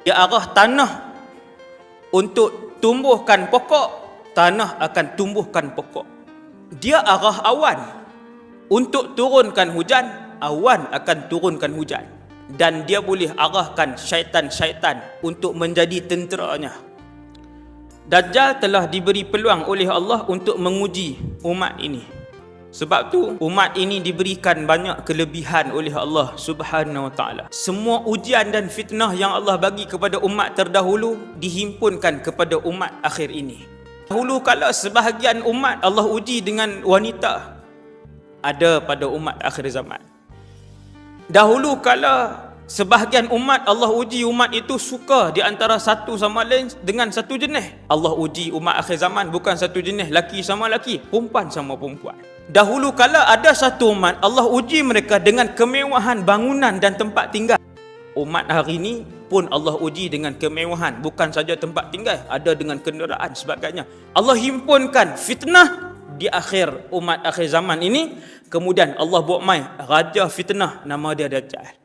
Dia arah tanah untuk tumbuhkan pokok, tanah akan tumbuhkan pokok. Dia arah awan untuk turunkan hujan, awan akan turunkan hujan. Dan dia boleh arahkan syaitan-syaitan untuk menjadi tenteranya. Dajjal telah diberi peluang oleh Allah untuk menguji umat ini. Sebab tu umat ini diberikan banyak kelebihan oleh Allah Subhanahu Wa Taala. Semua ujian dan fitnah yang Allah bagi kepada umat terdahulu dihimpunkan kepada umat akhir ini. Dahulu kalau sebahagian umat Allah uji dengan wanita ada pada umat akhir zaman. Dahulu kalau sebahagian umat Allah uji umat itu suka di antara satu sama lain dengan satu jenis. Allah uji umat akhir zaman bukan satu jenis laki sama laki, perempuan sama perempuan. Dahulu kala ada satu umat Allah uji mereka dengan kemewahan bangunan dan tempat tinggal. Umat hari ini pun Allah uji dengan kemewahan bukan saja tempat tinggal, ada dengan kenderaan sebagainya. Allah himpunkan fitnah di akhir umat akhir zaman ini kemudian Allah buat mai raja fitnah nama dia Dajjal